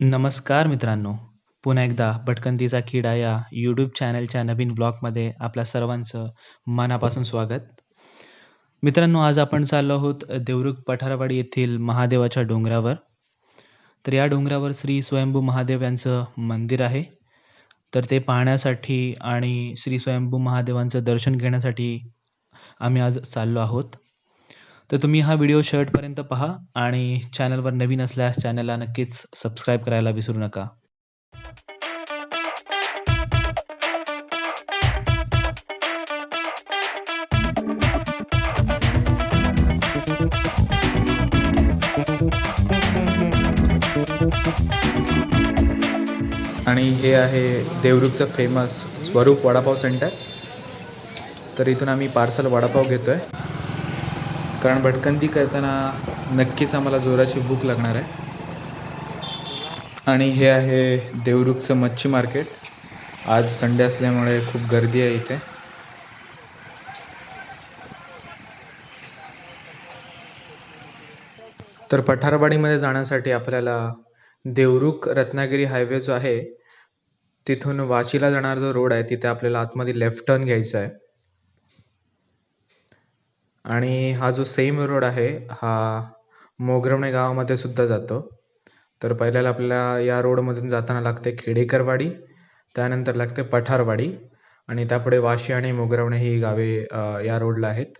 नमस्कार मित्रांनो. पुन्हा एकदा भटकंतीचा किडा या यूट्यूब चॅनलच्या नवीन ब्लॉगमध्ये आपल्या सर्वांचं मनापासून स्वागत. मित्रांनो, आज आपण चाललो आहोत देवरुख पठारवाडी येथील महादेवाच्या डोंगरावर. तर या डोंगरावर श्री स्वयंभू महादेव यांचं मंदिर आहे. तर ते पाहण्यासाठी आणि श्री स्वयंभू महादेवांचं दर्शन घेण्यासाठी आम्ही आज चाललो आहोत. तर तुम्ही हा व्हिडिओ शेवटपर्यंत पहा आणि चॅनलवर नवीन असल्यास चॅनलला नक्कीच सबस्क्राईब करायला विसरू नका. आणि हे आहे देवरुखचं फेमस स्वरूप वडापाव सेंटर. तर इथून आम्ही पार्सल वडापाव घेतोय. कारण भटकंती करताना नक्कीच आम्हाला जोराची भूक लागणार आहे. आणि हे आहे देवरुखचं मच्छी मार्केट. आज संडे असल्यामुळे खूप गर्दी आहे इथे. तर पठारवाडीमध्ये जाण्यासाठी आपल्याला देवरुख रत्नागिरी हायवे जो आहे, तिथून वाशीला जाणारा जो रोड आहे, तिथे आपल्याला आतमध्ये लेफ्ट टर्न घ्यायचा आहे. आणि हा जो सेम रोड आहे, हा मोगरवणे गावामध्ये सुद्धा जातो. तर पहिल्याला आपल्याला या रोडमधून जाताना लागते खेडेकरवाडी, त्यानंतर लागते पठारवाडी आणि त्यापुढे वाशी आणि मोगरवणे ही गावे या रोडला आहेत.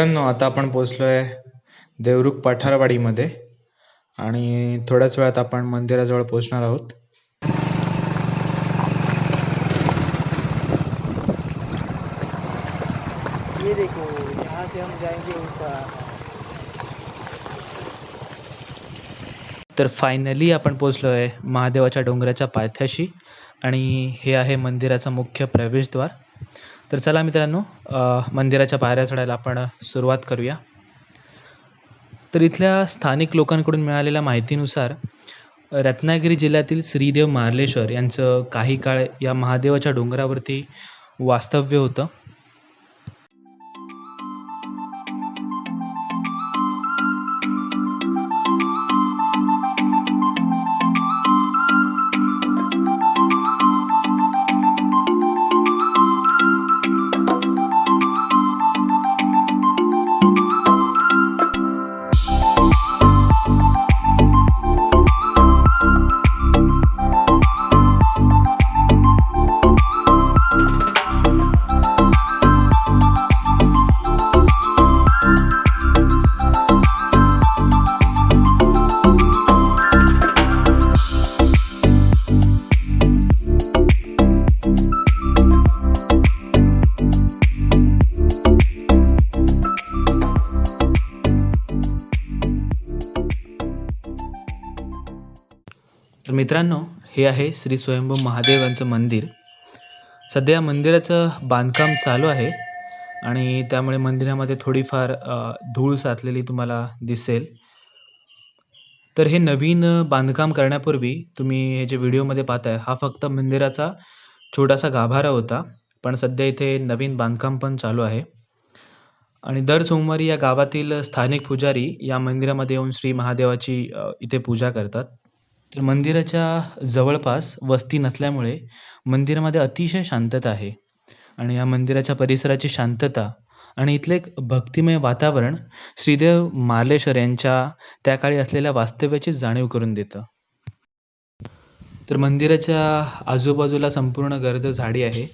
मित्रांनो, आता आपण पोहोचलो आहे देवरुख पठारवाडीमध्ये आणि थोड्याच वेळात आपण मंदिराजवळ पोहोचणार आहोत. ये देखो यहाँ से हम जाएंगे ऊपर तर फायनली आपण पोहोचलो आहे महादेवाच्या डोंगराच्या पायथ्याशी आणि हे आहे मंदिराचं मुख्य प्रवेशद्वार. तर चला मित्रांनो, मंदिराच्या पायऱ्या चढायला आपण सुरुवात करूया. तर इथल्या स्थानिक लोकांकडून मिळालेल्या माहितीनुसार रत्नागिरी जिल्ह्यातील श्रीदेव मार्लेश्वर यांचं काही काळ या महादेवाच्या डोंगरावरती वास्तव्य होतं. मित्रांनो, हे आहे श्री स्वयंभू महादेवांचं मंदिर. सध्या या मंदिराचं बांधकाम चालू आहे आणि त्यामुळे मंदिरामध्ये थोडीफार धूळ साचलेली तुम्हाला दिसेल. तर हे नवीन बांधकाम करण्यापूर्वी तुम्ही हे जे व्हिडिओमध्ये पाहताय, हा फक्त मंदिराचा छोटासा गाभारा होता. पण सध्या इथे नवीन बांधकाम पण चालू आहे. आणि दर सोमवारी या गावातील स्थानिक पुजारी या मंदिरामध्ये येऊन श्री महादेवाची इथे पूजा करतात. तर मंदिराच्या जवळपास वस्ती नसल्यामुळे मंदिरामध्ये अतिशय शांतता आहे. आणि या मंदिराच्या परिसराची शांतता आणि इथलं एक भक्तिमय वातावरण श्रीदेव मार्लेश्वर यांच्या त्या काळी असलेल्या वास्तव्याची जाणीव करून देतं. तर मंदिराच्या आजूबाजूला संपूर्ण गर्द झाडी आहे.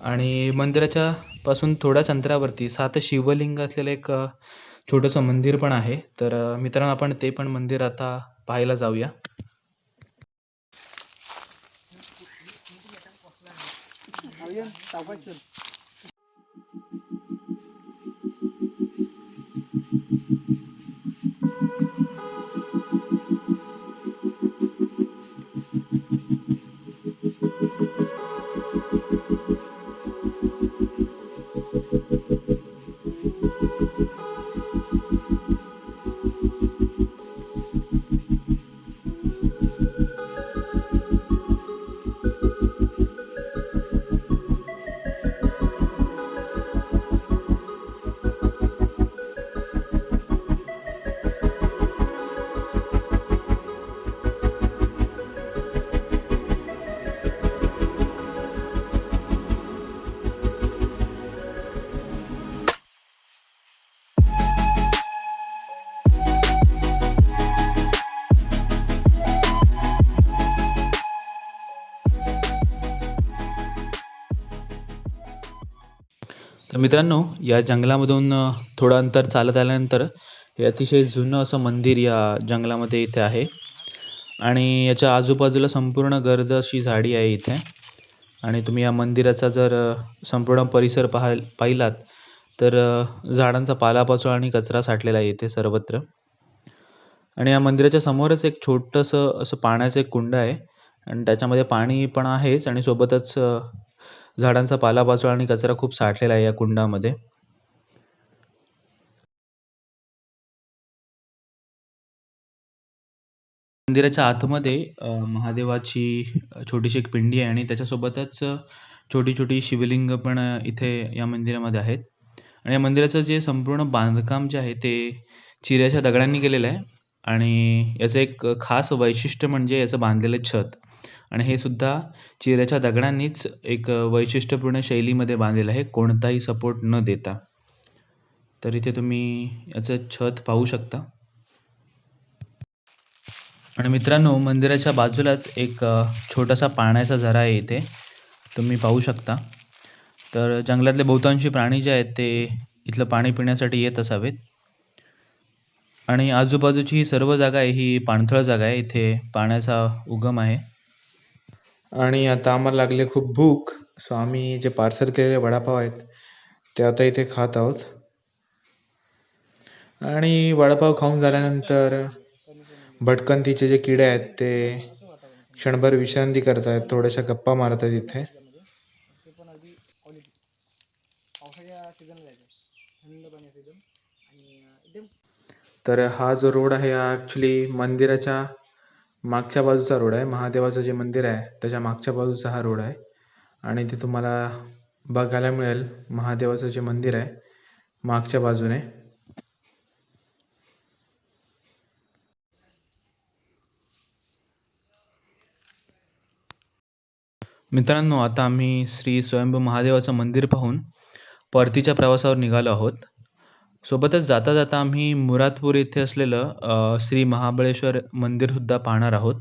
आणि मंदिराच्या पासून थोड्याच अंतरावरती सात शिवलिंग असलेलं एक छोटंसं मंदिर पण आहे तर मित्रांनो आपण ते पण मंदिर आता पाहायला जाऊया. तर मित्रांनो या जंगलामधून थोडं अंतर चालत आल्यानंतर हे अतिशय जुनं असं मंदिर या जंगलामध्ये इथे आहे. आणि याच्या आजूबाजूला संपूर्ण गर्द अशी झाडी आहे इथे. आणि तुम्ही या मंदिराचा जर संपूर्ण परिसर पाहाल पाहिलात तर झाडांचा पालापाचोळा आणि कचरा साठलेला आहे इथे सर्वत्र. आणि या मंदिराच्या समोरच एक छोटंसं असं पाण्याचं एक कुंड आहे. आणि त्याच्यामध्ये पाणी पण आहेच आणि सोबतच झाडांचा पालापाचोळा आणि कचरा खूप साठलेला आहे या कुंडामध्ये. मंदिराच्या आतमध्ये महादेवाची छोटीशी एक पिंडी आहे आणि त्याच्यासोबतच छोटी छोटी शिवलिंग पण इथे या मंदिरामध्ये आहेत. आणि या मंदिराचं जे संपूर्ण बांधकाम जे आहे ते चिऱ्याच्या दगडांनी केलेलं आहे. आणि याचं एक खास वैशिष्ट्य म्हणजे याचं बांधलेलं छत. आणि हे सुद्धा चिऱ्याच्या दगडांनीच एक वैशिष्ट्यपूर्ण शैलीमध्ये बांधलेलं आहे. कोणताही सपोर्ट न देता. तर इथे तुम्ही याचं छत पाहू शकता. आणि मित्रांनो मंदिराच्या बाजूलाच एक छोटासा पाण्याचा झरा आहे इथे. तुम्ही पाहू शकता. तर जंगलातले बहुतांशी प्राणी जे आहेत ते इथलं पाणी पिण्यासाठी येत असावेत. आणि आजूबाजूची ही सर्व जागा आहे ही पाणथळ जागा आहे. इथे पाण्याचा उगम आहे. आणि आता आम्हाला लागले खूप भूक. सो आम्ही जे पार्सल केलेले वडापाव आहेत ते आता इथे खात आहोत. आणि वडापाव खाऊन झाल्यानंतर भटकंतीचे जे किडे आहेत ते क्षणभर विश्रांती करत आहेत थोड्याशा गप्पा मारत आहेत इथे. तर हा जो रोड आहे हा ॲक्च्युली मंदिराच्या मागच्या बाजूचा रोड आहे. महादेवाचं जे मंदिर आहे त्याच्या मागच्या बाजूचा हा रोड आहे. आणि ते तुम्हाला बघायला मिळेल महादेवाचं जे मंदिर आहे मागच्या बाजूने. मित्रांनो आता आम्ही श्री स्वयंभू महादेवाचं मंदिर पाहून परतीच्या प्रवासावर निघालो आहोत. सोबतच जाता जाता आम्ही मुरादपूर येथे असलेलं श्री महाबळेश्वर मंदिरसुद्धा पाहणार आहोत.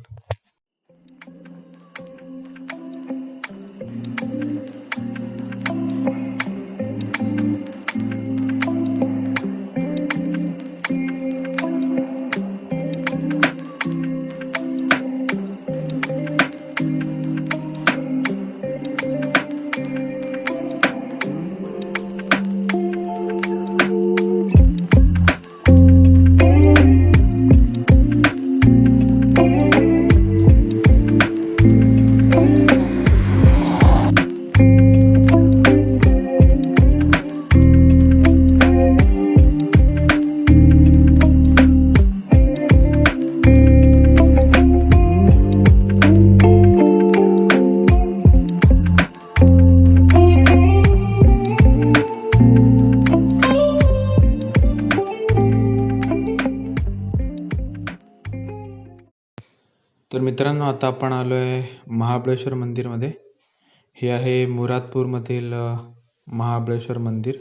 तर मित्रांनो आता आपण आलो आहे महाबळेश्वर मंदिरमध्ये. हे आहे मुरादपूरमधील महाबळेश्वर मंदिर.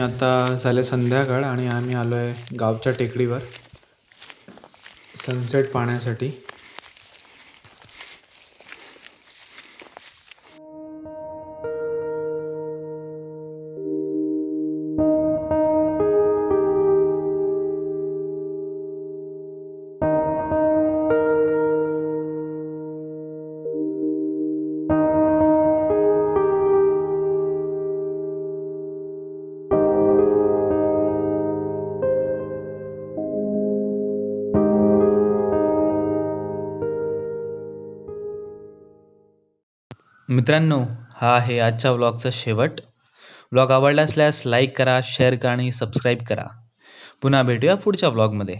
आणि आता झाले संध्याकाळ आणि आम्ही आलो आहे गावच्या टेकडीवर. सनसेट पाहण्यासाठी. मित्रांनो हा आहे आजच्या व्लॉगचा शेवट. व्लॉग आवडला असल्यास लाईक करा शेअर करा आणि सबस्क्राईब करा. पुन्हा भेटूया पुढच्या व्लॉगमध्ये